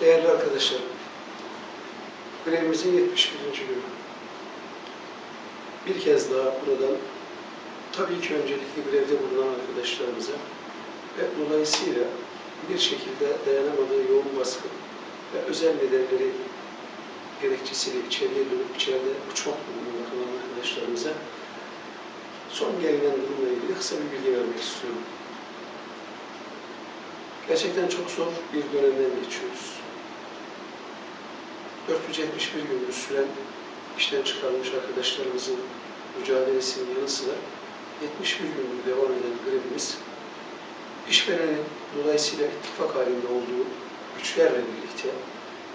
Değerli arkadaşlarım, grevimizin 71. günü. Bir kez daha buradan tabii ki öncelikle grevde bulunan arkadaşlarımıza ve dolayısıyla bir şekilde dayanamadığı yoğun baskı ve özel nedenleri gerekçesiyle içeriye dönüp içeride uçmak durumunda kalan arkadaşlarımıza son gelinen durumla ilgili kısa bir bilgi vermek istiyorum. Gerçekten çok zor bir dönemden geçiyoruz. 471 gündür süren işten çıkarılmış arkadaşlarımızın mücadelesinin yanı sıra 71 gündür devam eden grevimiz işverenin dolayısıyla ittifak halinde olduğu güçlerle birlikte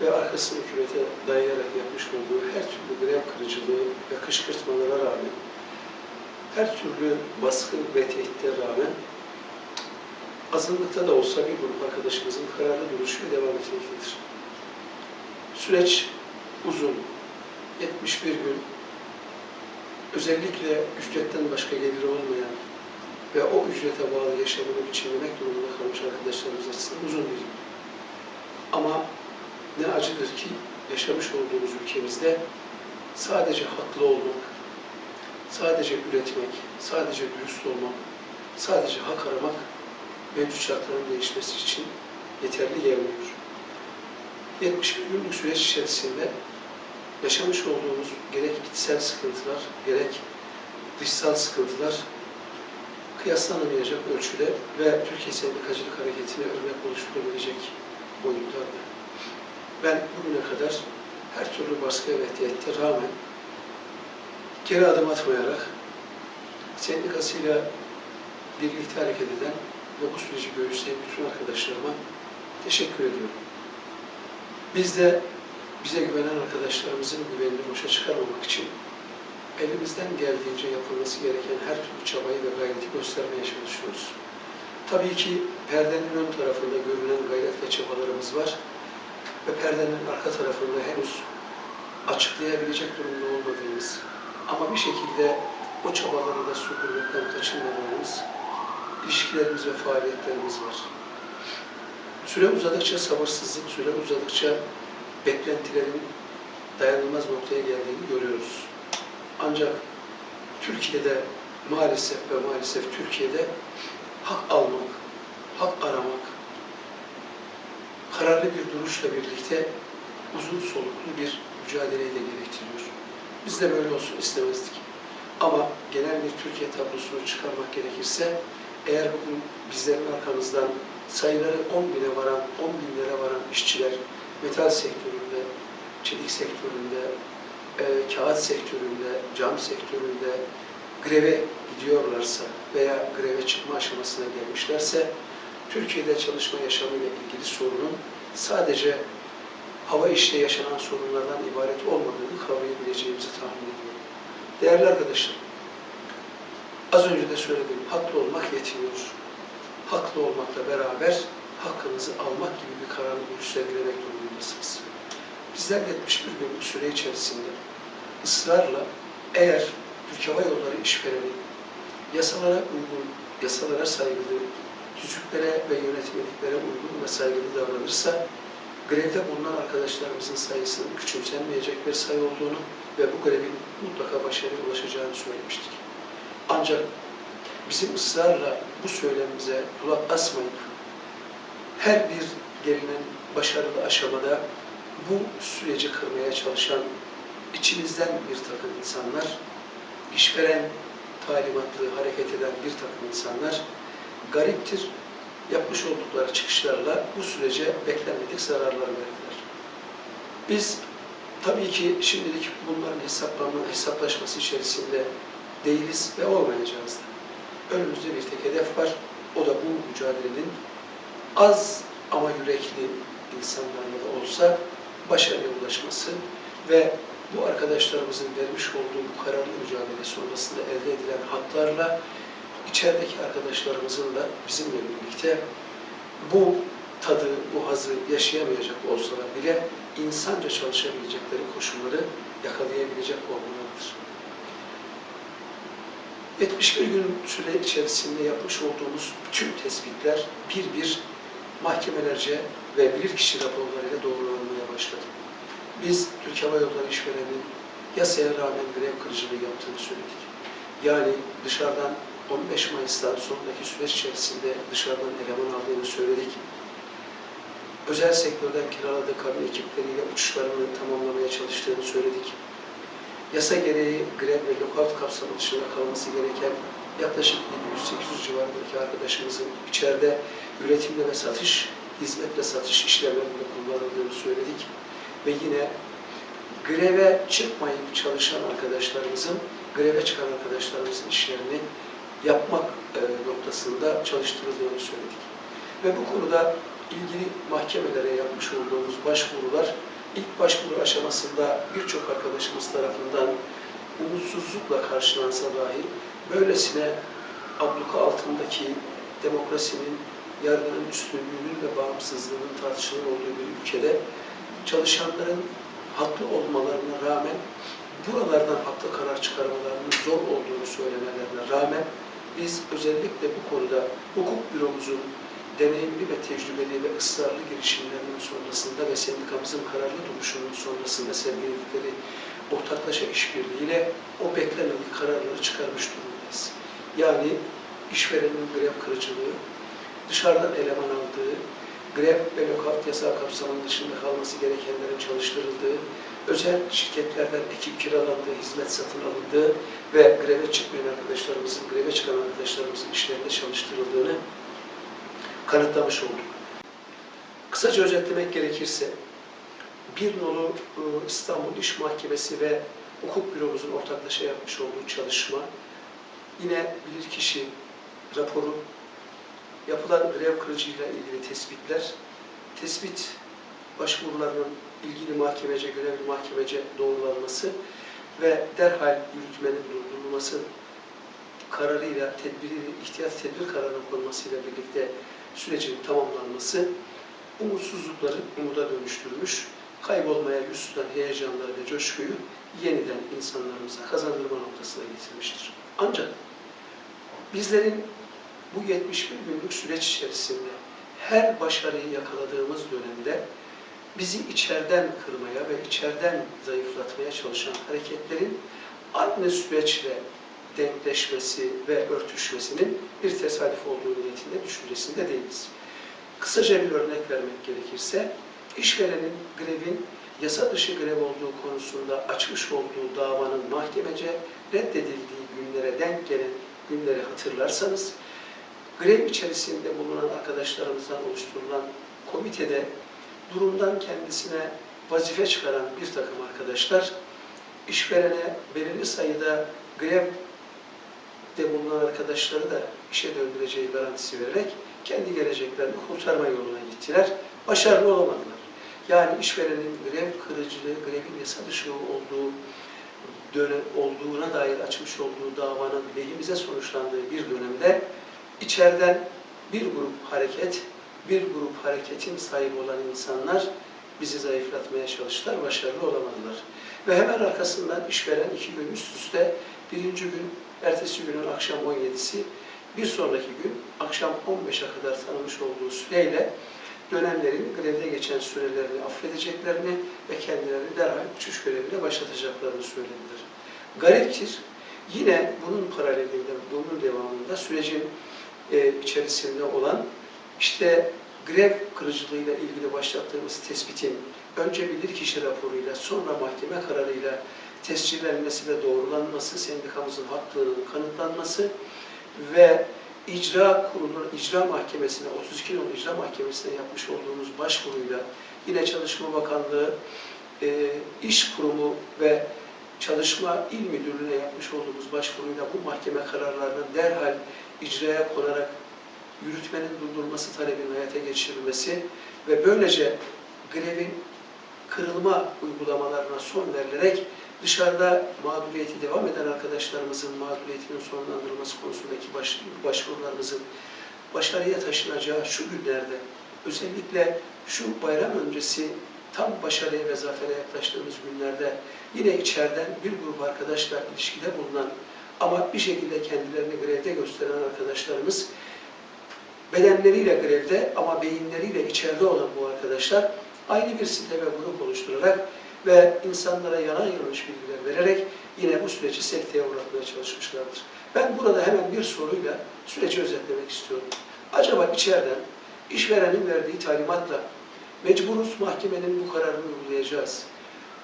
ve arkasını hükümete dayayarak yapmış olduğu her türlü grev kırıcılığı ve kışkırtmalara rağmen her türlü baskı ve tehditlere rağmen azınlıkta da olsa bir grup arkadaşımızın kararlı duruşuyla devam etmektedir. Süreç uzun, 71 gün, özellikle ücretten başka geliri olmayan ve o ücrete bağlı yaşamını biçimlemek durumunda kalmış arkadaşlarımız açısından uzun bir yıl. Ama ne acıdır ki yaşamış olduğumuz ülkemizde sadece haklı olmak, sadece üretmek, sadece dürüst olmak, sadece hak aramak mevcut şartların değişmesi için yeterli gelmiyor. 71 günlük süreç içerisinde yaşamış olduğumuz gerek içsel sıkıntılar, gerek dışsal sıkıntılar kıyaslanamayacak ölçüde ve Türkiye Sendikacılık Hareketi'ne örnek oluşturabilecek boyutlarda. Ben bugüne kadar her türlü baskıya ve tehditte rağmen geri adım atmayarak sendikasıyla birlikte hareket eden ve bu süreci göğüsleyen bütün arkadaşlarıma teşekkür ediyorum. Biz de bize güvenen arkadaşlarımızın güvenini boşa çıkarmamak için elimizden geldiğince yapılması gereken her türlü çabayı ve gayreti göstermeye çalışıyoruz. Tabii ki perdenin ön tarafında görünen gayret ve çabalarımız var ve perdenin arka tarafında henüz açıklayabilecek durumda olmadığımız ama bir şekilde o çabaları da sürdürmekten kaçınmadığımız ilişkilerimiz ve faaliyetlerimiz var. Süre uzadıkça sabırsızlık, süre uzadıkça beklentilerin dayanılmaz noktaya geldiğini görüyoruz. Ancak Türkiye'de maalesef ve maalesef Türkiye'de hak almak, hak aramak, kararlı bir duruşla birlikte uzun soluklu bir mücadeleyi de gerektiriyor. Biz de böyle olsun istemezdik. Ama genel bir Türkiye tablosunu çıkarmak gerekirse eğer bugün bizlerin arkamızdan sayıları 10 bine varan, 10 binlere varan işçiler metal sektöründe, çelik sektöründe, e, kağıt sektöründe, cam sektöründe greve gidiyorlarsa veya greve çıkma aşamasına gelmişlerse Türkiye'de çalışma yaşamıyla ilgili sorunun sadece hava işte yaşanan sorunlardan ibaret olmadığını kavrayabileceğimizi tahmin ediyorum. Değerli arkadaşlar, az önce de söyledim, haklı olmak yetmiyor. Haklı olmakla beraber hakkınızı almak gibi bir kararlı duruş sergilemek durumundasınız. Bizler 71 günlük süre içerisinde ısrarla eğer Türk Hava Yolları işvereni yasalara uygun, yasalara saygılı, tüzüklere ve yönetmeliklere uygun ve saygılı davranırsa grevde bulunan arkadaşlarımızın sayısının küçümsenmeyecek bir sayı olduğunu ve bu grevin mutlaka başarıya ulaşacağını söylemiştik. Ancak bizim ısrarla bu söylemimize kulak asmayıp her bir gelinen başarılı aşamada bu süreci kırmaya çalışan içimizden bir takım insanlar, işveren talimatlı hareket eden bir takım insanlar gariptir. Yapmış oldukları çıkışlarla bu sürece beklenmedik zararlar verdiler. Biz tabii ki şimdilik bunların hesaplama, hesaplaşması içerisinde değiliz ve olmayacağız da. Önümüzde bir tek hedef var. O da bu mücadelenin az ama yürekli insanlarla da olsa başarıya ulaşması ve bu arkadaşlarımızın vermiş olduğu bu kararlı mücadele sonrasında elde edilen haklarla içerideki arkadaşlarımızın da bizimle birlikte bu tadı, bu hazı yaşayamayacak olsalar bile insanca çalışabilecekleri koşulları yakalayabilecek olmalıdır. 71 gün süre içerisinde yapmış olduğumuz bütün tespitler bir bir mahkemelerce ve bilirkişi raporlarıyla doğrulanmaya başladı. Biz Türk Hava Yolları işvereninin yasaya rağmen grev kırıcılığı yaptığını söyledik. Yani dışarıdan 15 Mayıs'tan sonraki süreç içerisinde dışarıdan eleman aldığını söyledik. Özel sektörden kiraladığı kabin ekipleriyle uçuşlarını tamamlamaya çalıştığını söyledik. Yasa gereği grev ve lockout kapsamı dışında kalması gereken yaklaşık 700-800 civarındaki arkadaşımızın içeride üretimde ve satış, hizmet ve satış işlemlerinde kullanıldığını söyledik. Ve yine greve çıkmayıp çalışan arkadaşlarımızın, greve çıkan arkadaşlarımızın işlerini yapmak e, noktasında çalıştırıldığını söyledik. Ve bu konuda ilgili mahkemelere yapmış olduğumuz başvurular ilk başvuru aşamasında birçok arkadaşımız tarafından umutsuzlukla karşılansa dahi böylesine abluka altındaki demokrasinin, yargının üstünlüğünün ve bağımsızlığının tartışılır olduğu bir ülkede çalışanların haklı olmalarına rağmen buralardan haklı karar çıkarmalarının zor olduğunu söylemelerine rağmen biz özellikle bu konuda hukuk büromuzun deneyimli ve tecrübeli ve ısrarlı girişimlerinin sonrasında ve sendikamızın kararlı duruşunun sonrasında sergiledikleri ortaklaşa işbirliğiyle o beklenmedik kararları çıkarmış durumdayız. Yani işverenin grev kırıcılığı, dışarıdan eleman aldığı, grev ve lockout yasağı kapsamının dışında kalması gerekenlerin çalıştırıldığı, özel şirketlerden ekip kiralandığı, hizmet satın alındığı ve greve çıkmayan arkadaşlarımızın, greve çıkan arkadaşlarımızın işlerinde çalıştırıldığını kanıtlamış olduk. Kısaca özetlemek gerekirse, bir nolu e, İstanbul İş Mahkemesi ve Hukuk Büromuzun ortaklaşa yapmış olduğu çalışma, yine bilirkişi raporu, yapılan grev kırıcıyla ilgili tespitler, tespit başvurularının ilgili mahkemece, görevli mahkemece doğrulanması ve derhal yürütmenin durdurulması kararıyla, tedbiri, ihtiyat tedbir kararının konmasıyla birlikte sürecin tamamlanması umutsuzlukları umuda dönüştürmüş, kaybolmaya yüz heyecanları ve coşkuyu yeniden insanlarımıza kazandırma noktasına getirmiştir. Ancak bizlerin bu 71 günlük süreç içerisinde her başarıyı yakaladığımız dönemde bizi içeriden kırmaya ve içeriden zayıflatmaya çalışan hareketlerin aynı süreçle denkleşmesi ve örtüşmesinin bir tesadüf olduğu niyetinde düşüncesinde değiliz. Kısaca bir örnek vermek gerekirse, işverenin grevin yasa dışı grev olduğu konusunda açmış olduğu davanın mahkemece reddedildiği günlere denk gelen günleri hatırlarsanız, grev içerisinde bulunan arkadaşlarımızdan oluşturulan komitede durumdan kendisine vazife çıkaran bir takım arkadaşlar, işverene belirli sayıda grev de bulunan arkadaşları da işe döndüreceği garantisi vererek kendi geleceklerini kurtarma yoluna gittiler. Başarılı olamadılar. Yani işverenin grev kırıcılığı, grevin yasa dışı olduğu dönem olduğuna dair açmış olduğu davanın lehimize sonuçlandığı bir dönemde içeriden bir grup hareket, bir grup hareketin sahibi olan insanlar bizi zayıflatmaya çalıştılar, başarılı olamadılar. Ve hemen arkasından işveren iki gün üst üste birinci gün ertesi günün akşam 17'si, bir sonraki gün akşam 15'e kadar tanımış olduğu süreyle dönemlerin grevde geçen sürelerini affedeceklerini ve kendilerini derhal uçuş görevine başlatacaklarını söylediler. Gariptir, yine bunun paralelinde, bunun devamında sürecin e, içerisinde olan işte grev kırıcılığıyla ilgili başlattığımız tespitin önce bilirkişi raporuyla sonra mahkeme kararıyla tescillenmesi ve doğrulanması, sendikamızın haklılığının kanıtlanması ve icra kurulu, icra mahkemesine, 32 nolu icra mahkemesine yapmış olduğumuz başvuruyla yine Çalışma Bakanlığı, e, iş kurumu ve Çalışma İl Müdürlüğü'ne yapmış olduğumuz başvuruyla bu mahkeme kararlarının derhal icraya konarak yürütmenin durdurulması talebinin hayata geçirilmesi ve böylece grevin kırılma uygulamalarına son verilerek dışarıda mağduriyeti devam eden arkadaşlarımızın mağduriyetinin sonlandırılması konusundaki baş, başvurularımızın başarıya taşınacağı şu günlerde özellikle şu bayram öncesi tam başarıya ve zafere yaklaştığımız günlerde yine içeriden bir grup arkadaşla ilişkide bulunan ama bir şekilde kendilerini grevde gösteren arkadaşlarımız bedenleriyle grevde ama beyinleriyle içeride olan bu arkadaşlar aynı bir site ve grup oluşturarak ve insanlara yalan yanlış bilgiler vererek yine bu süreci sekteye uğratmaya çalışmışlardır. Ben burada hemen bir soruyla süreci özetlemek istiyorum. Acaba içeriden işverenin verdiği talimatla mecburuz mahkemenin bu kararını uygulayacağız.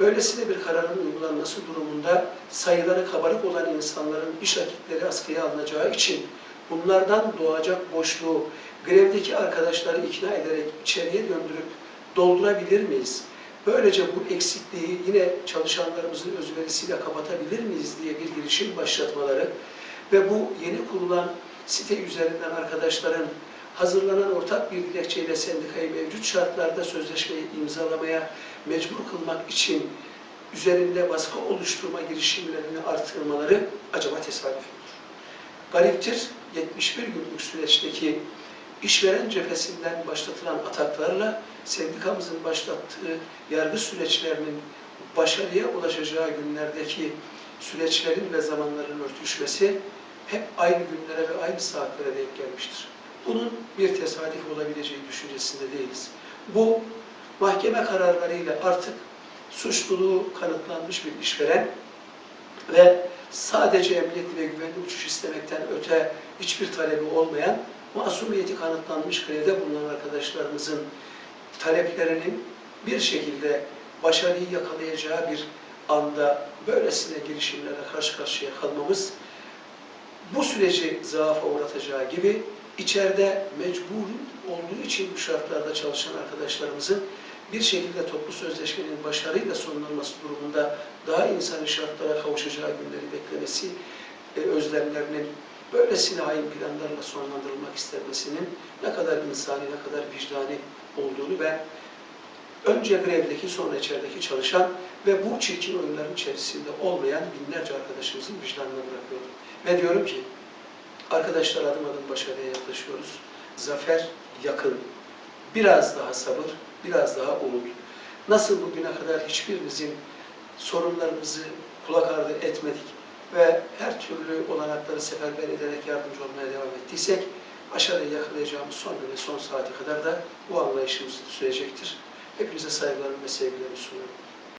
Böylesine bir kararın uygulanması durumunda sayıları kabarık olan insanların iş vakitleri askıya alınacağı için bunlardan doğacak boşluğu grevdeki arkadaşları ikna ederek içeriye döndürüp doldurabilir miyiz? Böylece bu eksikliği yine çalışanlarımızın özverisiyle kapatabilir miyiz diye bir girişim başlatmaları ve bu yeni kurulan site üzerinden arkadaşların hazırlanan ortak bir dilekçeyle sendikayı mevcut şartlarda sözleşmeyi imzalamaya mecbur kılmak için üzerinde baskı oluşturma girişimlerini artırmaları acaba tesadüf müdür? Gariptir 71 günlük süreçteki işveren cephesinden başlatılan ataklarla sendikamızın başlattığı yargı süreçlerinin başarıya ulaşacağı günlerdeki süreçlerin ve zamanların örtüşmesi hep aynı günlere ve aynı saatlere denk gelmiştir. Bunun bir tesadüf olabileceği düşüncesinde değiliz. Bu mahkeme kararlarıyla artık suçluluğu kanıtlanmış bir işveren ve sadece emniyetli ve güvenli uçuş istemekten öte hiçbir talebi olmayan masumiyeti kanıtlanmış grevde bulunan arkadaşlarımızın taleplerinin bir şekilde başarıyı yakalayacağı bir anda böylesine girişimlere karşı karşıya kalmamız bu süreci zaafa uğratacağı gibi içeride mecbur olduğu için bu şartlarda çalışan arkadaşlarımızın bir şekilde toplu sözleşmenin başarıyla sonlanması durumunda daha insani şartlara kavuşacağı günleri beklemesi, e, özlemlerinin böylesine hain planlarla sonlandırılmak istenmesinin ne kadar insani, ne kadar vicdani olduğunu ben önce grevdeki sonra içerideki çalışan ve bu çirkin oyunların içerisinde olmayan binlerce arkadaşımızın vicdanına bırakıyorum. Ve diyorum ki arkadaşlar adım adım başarıya yaklaşıyoruz. Zafer yakın. Biraz daha sabır, biraz daha umut. Nasıl bugüne kadar hiçbirimizin sorunlarımızı kulak ardı etmedik ve her türlü olanakları seferber ederek yardımcı olmaya devam ettiysek başarıyı yakalayacağımız son ve son saate kadar da bu anlayışımız sürecektir. Hepinize saygılarımı ve sevgilerimi sunuyorum.